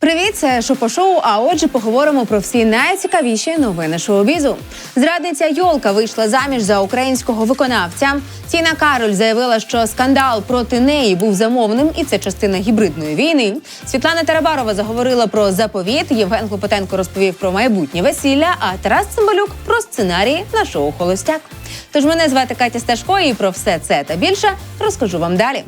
Привіт, це Шопо-шоу, А отже, поговоримо про всі найцікавіші новини шоу-бізу. Зрадниця Йолка вийшла заміж за українського виконавця. Тіна Кароль заявила, що скандал проти неї був замовним, і це частина гібридної війни. Світлана Тарабарова заговорила про заповіт. Євген Клопотенко розповів про майбутнє весілля. А Тарас Цимбалюк про сценарії на шоу Холостяк. Тож мене звати Катя Сташко, і про все це та більше розкажу вам далі.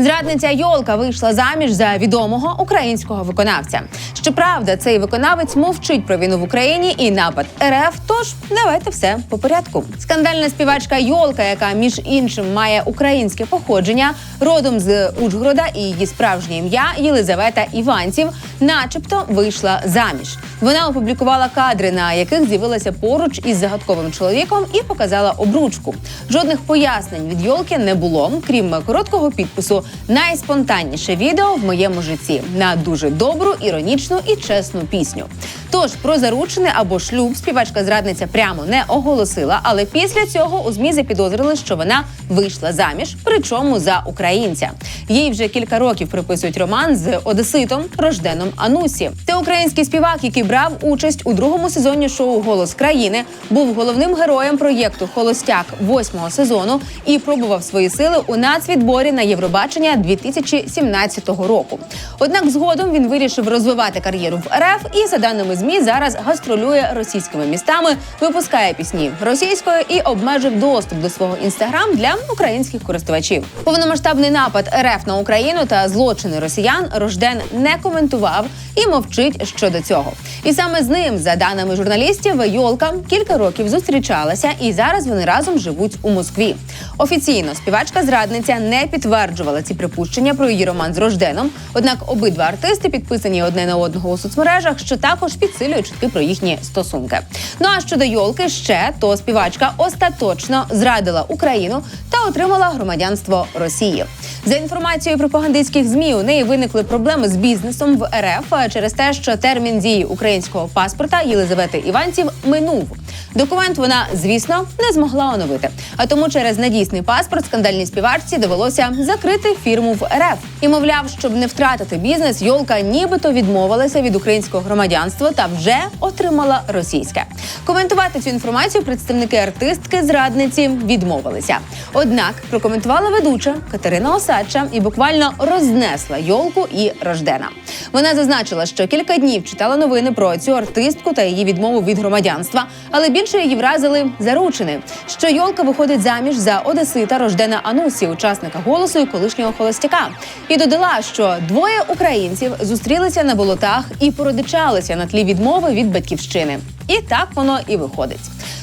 Зрадниця Йолка вийшла заміж за відомого українського виконавця. Щоправда, цей виконавець мовчить про війну в Україні і напад РФ. Тож давайте все по порядку. Скандальна співачка Йолка, яка між іншим має українське походження, родом з Ужгорода і її справжнє ім'я Єлизавета Іванців, начебто вийшла заміж. Вона опублікувала кадри, на яких з'явилася поруч із загадковим чоловіком, і показала обручку. Жодних пояснень від Йолки не було, крім короткого підпису Найспонтанніше відео в моєму житті на дуже добру, іронічну і чесну пісню. Тож про заручене або шлюб співачка зрадниця прямо не оголосила, але після цього у змі запідозрили, що вона вийшла заміж, причому за українця. Їй вже кілька років приписують роман з одеситом Рожденом Анусі. Це український співак, який брав участь у другому сезоні шоу Голос країни, був головним героєм проєкту Холостяк восьмого сезону і пробував свої сили у нацвідборі на Євробачення 2017 року. Однак згодом він вирішив розвивати кар'єру в РФ і, за даними змі, зараз гастролює російськими містами, випускає пісні російською і обмежив доступ до свого інстаграм для українських користувачів. Повномасштабний напад РФ на Україну та злочини росіян Рожден не коментував і мовчить щодо цього. І саме з ним, за даними журналістів, Йолка кілька років зустрічалася, і зараз вони разом живуть у Москві. Офіційно співачка зрадниця не підтверджувала ці припущення про її роман з Рожденом. Однак обидва артисти підписані одне на одного у соцмережах, що також підсилює чутки про їхні стосунки. Ну а щодо Йолки, ще то співачка остаточно зрадила Україну та отримала громадянство Росії. За інформацією пропагандистських змі, у неї виникли проблеми з бізнесом в РФ через те, що термін дії українського паспорта Єлизавети Іванців минув. Документ вона, звісно, не змогла оновити. А тому через надійсний паспорт скандальній співачці довелося закрити фірму в РФ. І мовляв, щоб не втратити бізнес, Йолка нібито відмовилася від українського громадянства та вже отримала російське. Коментувати цю інформацію представники артистки зрадниці відмовилися. Однак прокоментувала ведуча Катерина Осадча і буквально рознесла Йолку і Рождена. Вона зазначила, що кілька днів читала новини про цю артистку та її відмову від громадянства, але більше її вразили заручини, що Йолка виходить заміж за Одесита Рождена Анусі, учасника голосу і колишнього холостяка, і додала, що двоє українців зустрілися на болотах і породичалися на тлі відмови від батьківщини. І так воно і виходить.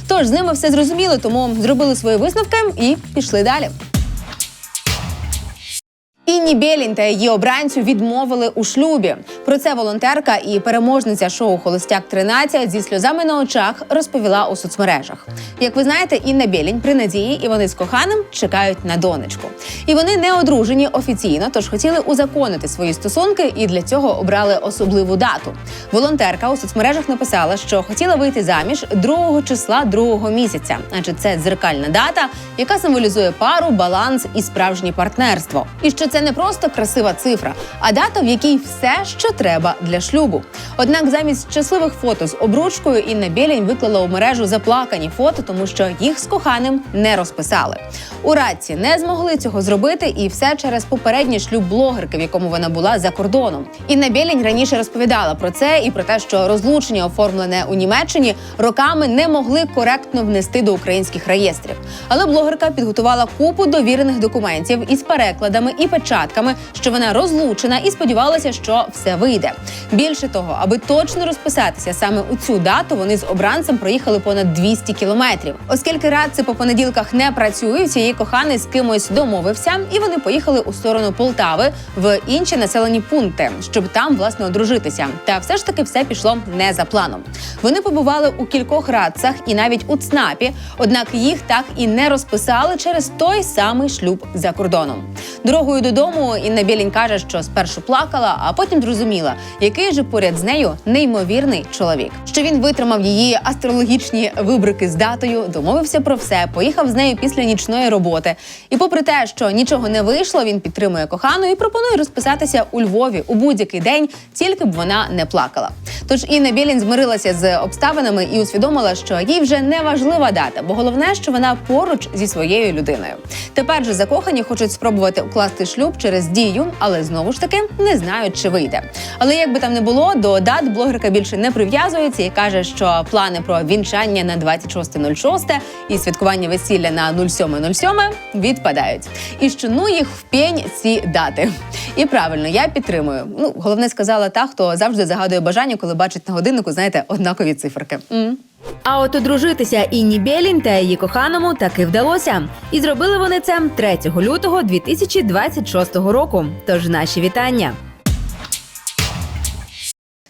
Тож з ними все зрозуміло, тому зробили свої висновки і пішли далі. Інні Білінь та її обранцю відмовили у шлюбі. Про це волонтерка і переможниця шоу Холостяк 13 зі сльозами на очах розповіла у соцмережах. Як ви знаєте, Інна Білінь при надії і вони з коханим чекають на донечку. І вони не одружені офіційно, тож хотіли узаконити свої стосунки і для цього обрали особливу дату. Волонтерка у соцмережах написала, що хотіла вийти заміж 2 числа другого місяця, адже це дзеркальна дата, яка символізує пару, баланс і справжнє партнерство. І що це не просто красива цифра, а дата, в якій все, що треба для шлюбу. Однак, замість щасливих фото з обручкою Інна Білінь виклала у мережу заплакані фото, тому що їх з коханим не розписали. У Радці не змогли цього зробити, і все через попередній шлюб блогерки, в якому вона була за кордоном. Інна Білінь раніше розповідала про це і про те, що розлучення, оформлене у Німеччині, роками не могли коректно внести до українських реєстрів. Але блогерка підготувала купу довірених документів із перекладами і печатками, що вона розлучена, і сподівалася, що все вийде. Більше того, аби точно розписатися саме у цю дату, вони з обранцем проїхали понад 200 кілометрів. Оскільки радці по понеділках не працюють, її коханий з кимось домовився, і вони поїхали у сторону Полтави в інші населені пункти, щоб там власне одружитися. Та все ж таки все пішло не за планом. Вони побували у кількох радцях і навіть у ЦНАПі, однак їх так і не розписали через той самий шлюб за кордоном. Дорогою додому додому, Інна Білінь каже, що спершу плакала, а потім зрозуміла, який же поряд з нею неймовірний чоловік. Що він витримав її астрологічні вибрики з датою, домовився про все, поїхав з нею після нічної роботи. І попри те, що нічого не вийшло, він підтримує кохану і пропонує розписатися у Львові у будь-який день, тільки б вона не плакала. Тож Інна Білін змирилася з обставинами і усвідомила, що їй вже не важлива дата, бо головне, що вона поруч зі своєю людиною. Тепер же закохані хочуть спробувати укласти шлюб через дію, але знову ж таки не знають, чи вийде. Але як би там не було, до дат блогерка більше не прив'язується і каже, що плани про вінчання на 26.06 і святкування весілля на 07.07 відпадають. І що ну їх в пень ці дати. І правильно, я підтримую. Ну, головне сказала та, хто завжди загадує бажання, коли бачить на годиннику, знаєте, однакові циферки. А от одружитися Інні Бєлін та її коханому таки вдалося. І зробили вони це 3 лютого 2026 року. Тож наші вітання.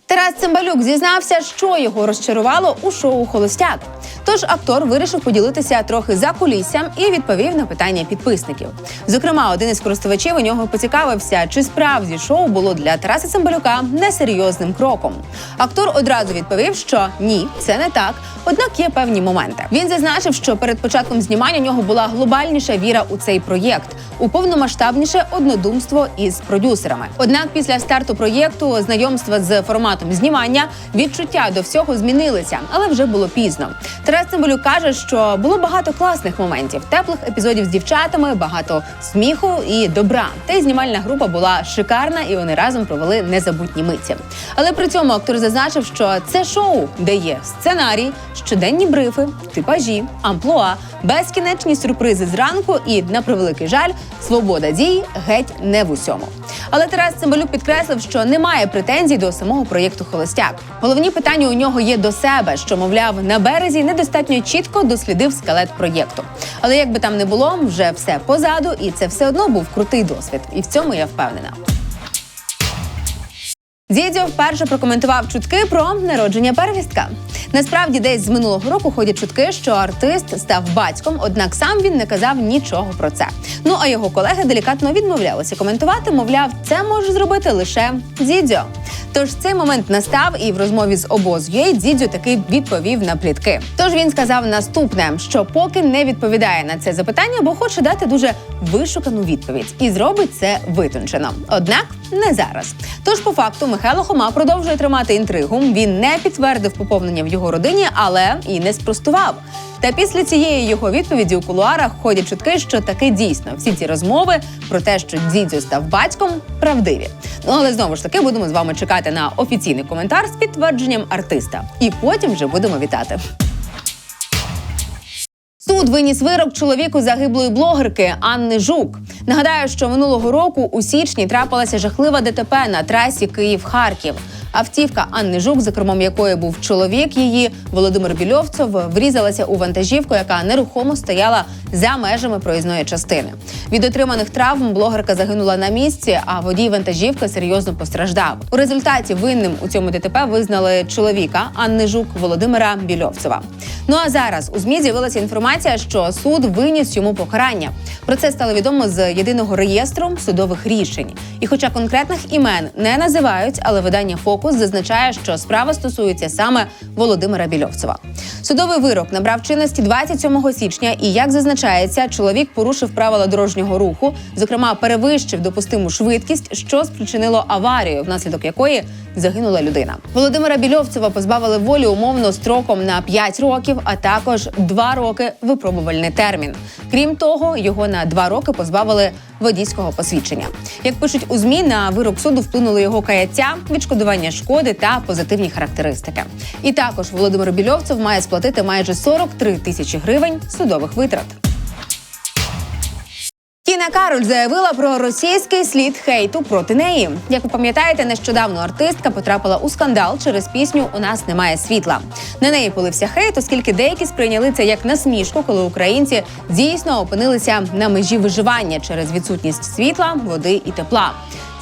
Тарас Цимбалюк зізнався, що його розчарувало у шоу Холостяк. Тож актор вирішив поділитися трохи за куліссям і відповів на питання підписників. Зокрема, один із користувачів у нього поцікавився, чи справді шоу було для Тараса Цимбалюка несерйозним кроком. Актор одразу відповів, що ні, це не так. Однак є певні моменти. Він зазначив, що перед початком знімання у нього була глобальніша віра у цей проєкт, у повномасштабніше однодумство із продюсерами. Однак після старту проєкту, знайомства з форматом знімання, відчуття до всього змінилися, але вже було пізно. Тарас Цимбалюк каже, що було багато класних моментів, теплих епізодів з дівчатами, багато сміху і добра. Та й знімальна група була шикарна, і вони разом провели незабутні миті. Але при цьому актор зазначив, що це шоу, де є сценарій, щоденні брифи, типажі, амплуа, безкінечні сюрпризи зранку і, на превеликий жаль, свобода дій геть не в усьому. Але Тарас Цимбалюк підкреслив, що немає претензій до самого проєкту Холостяк. Головні питання у нього є до себе, що мовляв на березі недостатньо чітко дослідив скелет проєкту. Але як би там не було, вже все позаду, і це все одно був крутий досвід. І в цьому я впевнена. Дідьо вперше прокоментував чутки про народження первістка. Насправді, десь з минулого року ходять чутки, що артист став батьком, однак сам він не казав нічого про це. Ну а його колеги делікатно відмовлялися коментувати. Мовляв, це може зробити лише дідьо. Тож цей момент настав, і в розмові з обоз.ua Дідзю таки відповів на плітки. Тож він сказав наступне, що поки не відповідає на це запитання, бо хоче дати дуже вишукану відповідь і зробить це витончено. Однак не зараз. Тож, по факту, Михайло Хома продовжує тримати інтригу. Він не підтвердив поповнення в його родині, але і не спростував. Та після цієї його відповіді у кулуарах ходять чутки, що таки дійсно всі ці розмови про те, що дідзю став батьком, правдиві. Ну але знову ж таки будемо з вами чекати на офіційний коментар з підтвердженням артиста, і потім вже будемо вітати. Суд виніс вирок чоловіку загиблої блогерки Анни Жук. Нагадаю, що минулого року у січні трапилася жахлива ДТП на трасі Київ-Харків. Автівка Анни Жук, за кермом якої був чоловік її Володимир Більовцов, врізалася у вантажівку, яка нерухомо стояла за межами проїзної частини. Від отриманих травм блогерка загинула на місці, а водій вантажівки серйозно постраждав. У результаті винним у цьому ДТП визнали чоловіка Анни Жук Володимира Більовцева. Ну а зараз у змі з'явилася інформація, що суд виніс йому покарання. Про це стало відомо з єдиного реєстру судових рішень. І, хоча конкретних імен не називають, але видання Фокус зазначає, що справа стосується саме Володимира Більовцева. Судовий вирок набрав чинності 27 січня, і як зазначається, чоловік порушив правила дорожнього руху, зокрема перевищив допустиму швидкість, що спричинило аварію, внаслідок якої загинула людина. Володимира Більовцева позбавили волі умовно строком на 5 років, а також 2 роки випробувальний термін. Крім того, його на 2 роки позбавили водійського посвідчення. Як пишуть у змі, на вирок суду вплинули його каяття, відшкодування шкоди та позитивні характеристики. І також Володимир Більовцев має сплатити майже 43 тисячі гривень судових витрат. Тіна Кароль заявила про російський слід хейту проти неї. Як ви пам'ятаєте, нещодавно артистка потрапила у скандал через пісню У нас немає світла. На неї полився хейт, оскільки деякі сприйняли це як насмішку, коли українці дійсно опинилися на межі виживання через відсутність світла, води і тепла.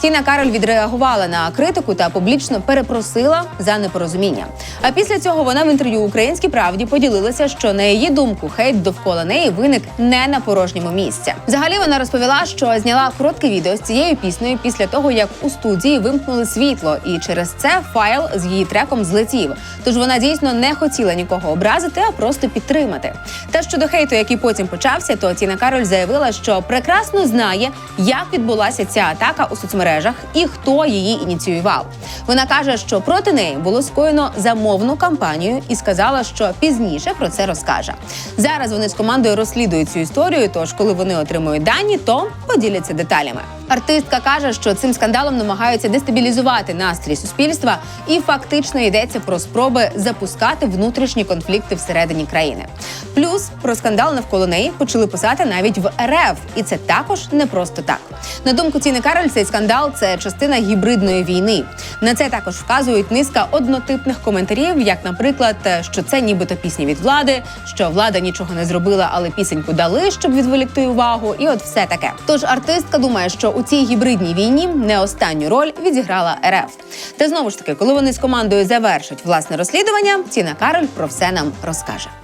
Тіна Кароль відреагувала на критику та публічно перепросила за непорозуміння. А після цього вона в інтерв'ю Українській правді поділилася, що на її думку хейт довкола неї виник не на порожньому місці. Взагалі вона розповіла, що зняла коротке відео з цією піснею після того, як у студії вимкнули світло, і через це файл з її треком злетів. Тож вона дійсно не хотіла нікого образити, а просто підтримати. Та щодо хейту, який потім почався, то Тіна Кароль заявила, що прекрасно знає, як відбулася ця атака у соцмережах і хто її ініціював. Вона каже, що проти неї було скоєно замовну кампанію і сказала, що пізніше про це розкаже. Зараз вони з командою розслідують цю історію. Тож, коли вони отримують дані, то поділяться деталями. Артистка каже, що цим скандалом намагаються дестабілізувати настрій суспільства, і фактично йдеться про спроби запускати внутрішні конфлікти всередині країни. Плюс про скандал навколо неї почали писати навіть в РФ, і це також не просто так. На думку Тіни Кароль, цей скандал це частина гібридної війни. На це також вказують низка однотипних коментарів, як, наприклад, що це нібито пісні від влади, що влада нічого не зробила, але пісеньку дали, щоб відволікти увагу, і от все таке. Тож артистка думає, що у цій гібридній війні не останню роль відіграла РФ. Та знову ж таки, коли вони з командою завершать власне розслідування, Тіна Кароль про все нам розкаже.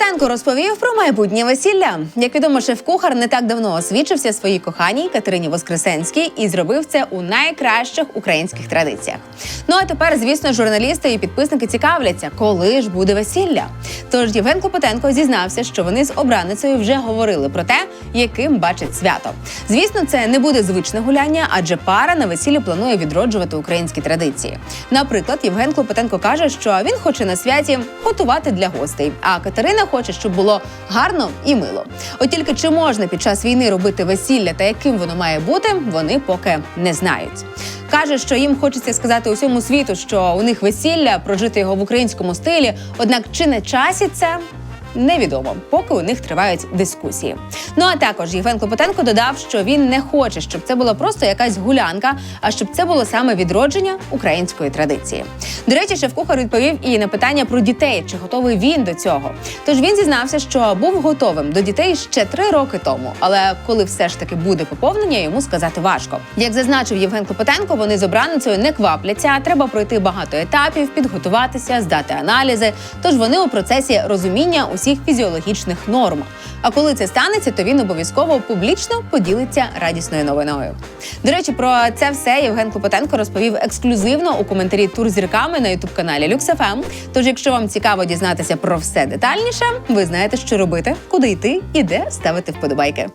Євген розповів про майбутнє весілля. Як відомо, шеф-кухар не так давно освічився своїй коханій Катерині Воскресенській і зробив це у найкращих українських традиціях. Ну а тепер, звісно, журналісти і підписники цікавляться, коли ж буде весілля. Тож Євген Клопотенко зізнався, що вони з обраницею вже говорили про те, яким бачить свято. Звісно, це не буде звичне гуляння, адже пара на весіллі планує відроджувати українські традиції. Наприклад, Євген Клопотенко каже, що він хоче на святі готувати для гостей. А Катерина хоче, щоб було гарно і мило. От тільки чи можна під час війни робити весілля та яким воно має бути, вони поки не знають. Каже, що їм хочеться сказати усьому світу, що у них весілля, прожити його в українському стилі. Однак чи на часі це невідомо, поки у них тривають дискусії. Ну а також Євген Клопотенко додав, що він не хоче, щоб це була просто якась гулянка, а щоб це було саме відродження української традиції. До речі, шеф-кухар відповів і на питання про дітей, чи готовий він до цього. Тож він зізнався, що був готовим до дітей ще три роки тому. Але коли все ж таки буде поповнення, йому сказати важко. Як зазначив Євген Клопотенко, вони з обраницею не квапляться. Треба пройти багато етапів, підготуватися, здати аналізи. Тож вони у процесі розуміння усіх фізіологічних норм. А коли це станеться, то він обов'язково публічно поділиться радісною новиною. До речі, про це все Євген Клопотенко розповів ексклюзивно у коментарі тур зірками на ютуб каналі LuxFM. Тож, якщо вам цікаво дізнатися про все детальніше, ви знаєте, що робити, куди йти і де ставити вподобайки.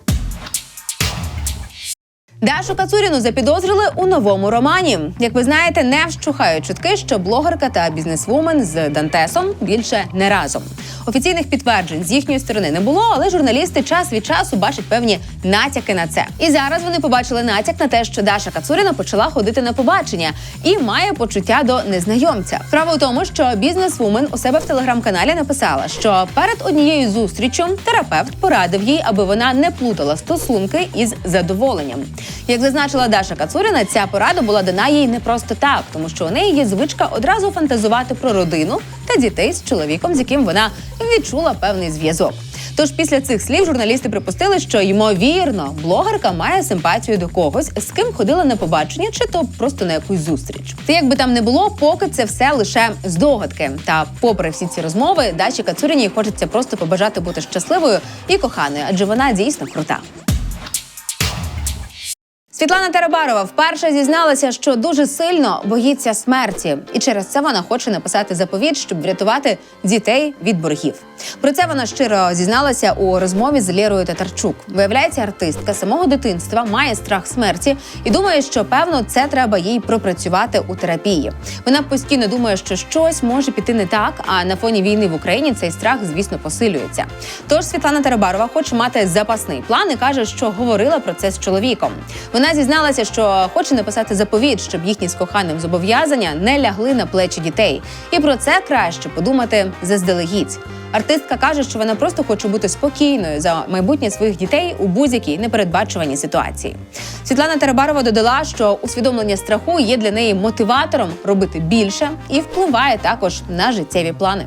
Дашу Кацуріну запідозрили у новому романі. Як ви знаєте, не вщухають чутки, що блогерка та бізнесвумен з Дантесом більше не разом. Офіційних підтверджень з їхньої сторони не було, але журналісти час від часу бачать певні натяки на це. І зараз вони побачили натяк на те, що Даша Кацуріна почала ходити на побачення і має почуття до незнайомця. Справа у тому, що бізнесвумен у себе в телеграм-каналі написала, що перед однією зустрічю терапевт порадив їй, аби вона не плутала стосунки із задоволенням. Як зазначила Даша Кацуріна, ця порада була дана їй не просто так, тому що у неї є звичка одразу фантазувати про родину та дітей з чоловіком, з яким вона відчула певний зв'язок. Тож після цих слів журналісти припустили, що ймовірно блогерка має симпатію до когось, з ким ходила на побачення, чи то просто на якусь зустріч. Та як би там не було, поки це все лише здогадки. Та попри всі ці розмови, Даші Кацуріній хочеться просто побажати бути щасливою і коханою, адже вона дійсно крута. Світлана Тарабарова вперше зізналася, що дуже сильно боїться смерті, і через це вона хоче написати заповіт, щоб врятувати дітей від боргів. Про це вона щиро зізналася у розмові з Лєрою Татарчук. Виявляється, артистка самого дитинства має страх смерті і думає, що певно це треба їй пропрацювати у терапії. Вона постійно думає, що щось може піти не так. А на фоні війни в Україні цей страх, звісно, посилюється. Тож Світлана Тарабарова хоче мати запасний план і каже, що говорила про це з чоловіком. Вона зізналася, що хоче написати заповіт, щоб їхні з коханим зобов'язання не лягли на плечі дітей. І про це краще подумати заздалегідь. Артистка каже, що вона просто хоче бути спокійною за майбутнє своїх дітей у будь-якій непередбачуваній ситуації. Світлана Тарабарова додала, що усвідомлення страху є для неї мотиватором робити більше і впливає також на життєві плани.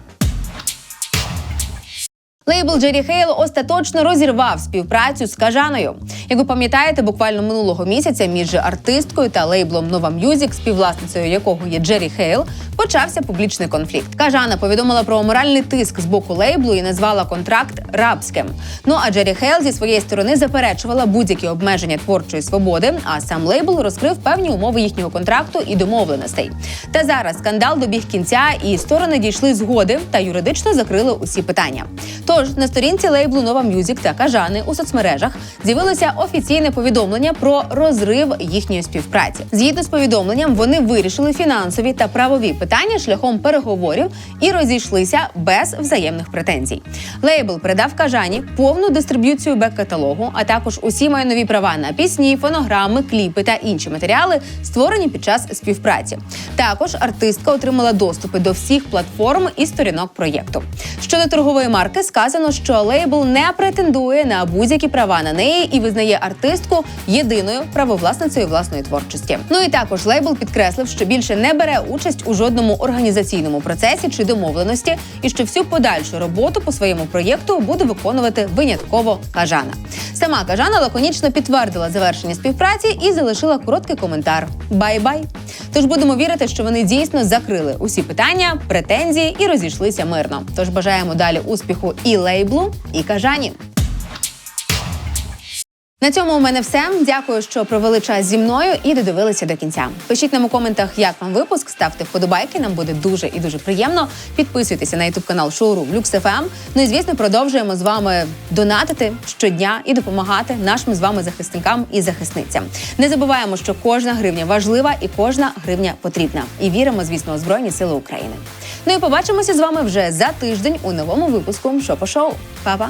Лейбл Джері Хейл остаточно розірвав співпрацю з Кажаною. Як ви пам'ятаєте, буквально минулого місяця між артисткою та лейблом Нова Мюзік, співвласницею якого є Джері Хейл, почався публічний конфлікт. Кажана повідомила про моральний тиск з боку лейблу і назвала контракт рабським. Ну а Джері Хейл зі своєї сторони заперечувала будь-які обмеження творчої свободи. А сам лейбл розкрив певні умови їхнього контракту і домовленостей. Та зараз скандал добіг кінця, і сторони дійшли згоди та юридично закрили усі питання. Тож на сторінці лейблу Нова Мюзік та Кажани у соцмережах з'явилося офіційне повідомлення про розрив їхньої співпраці. Згідно з повідомленням, вони вирішили фінансові та правові питання шляхом переговорів і розійшлися без взаємних претензій. Лейбл передав Кажані повну дистриб'юцію бек-каталогу, а також усі майнові права на пісні, фонограми, кліпи та інші матеріали, створені під час співпраці. Також артистка отримала доступи до всіх платформ і сторінок проєкту. Щодо торгової марки, сказано, що лейбл не претендує на будь-які права на неї і визнає артистку єдиною правовласницею власної творчості. Ну і також лейбл підкреслив, що більше не бере участь у жодному організаційному процесі чи домовленості, і що всю подальшу роботу по своєму проєкту буде виконувати винятково кажана. Сама кажана лаконічно підтвердила завершення співпраці і залишила короткий коментар: Бай-бай. Тож будемо вірити, що вони дійсно закрили усі питання, претензії і розійшлися мирно. Тож бажаємо далі успіху лейблу, і кажані. На цьому у мене все. Дякую, що провели час зі мною і додивилися до кінця. Пишіть нам у коментах, як вам випуск, ставте вподобайки. Нам буде дуже і дуже приємно. Підписуйтеся на ютуб канал Шоурум Люкс.ФМ. Ну і звісно, продовжуємо з вами донатити щодня і допомагати нашим з вами захисникам і захисницям. Не забуваємо, що кожна гривня важлива і кожна гривня потрібна. І віримо, звісно, у Збройні Сили України. Ну і побачимося з вами вже за тиждень у новому випуску Шопо Шоу. Па-па!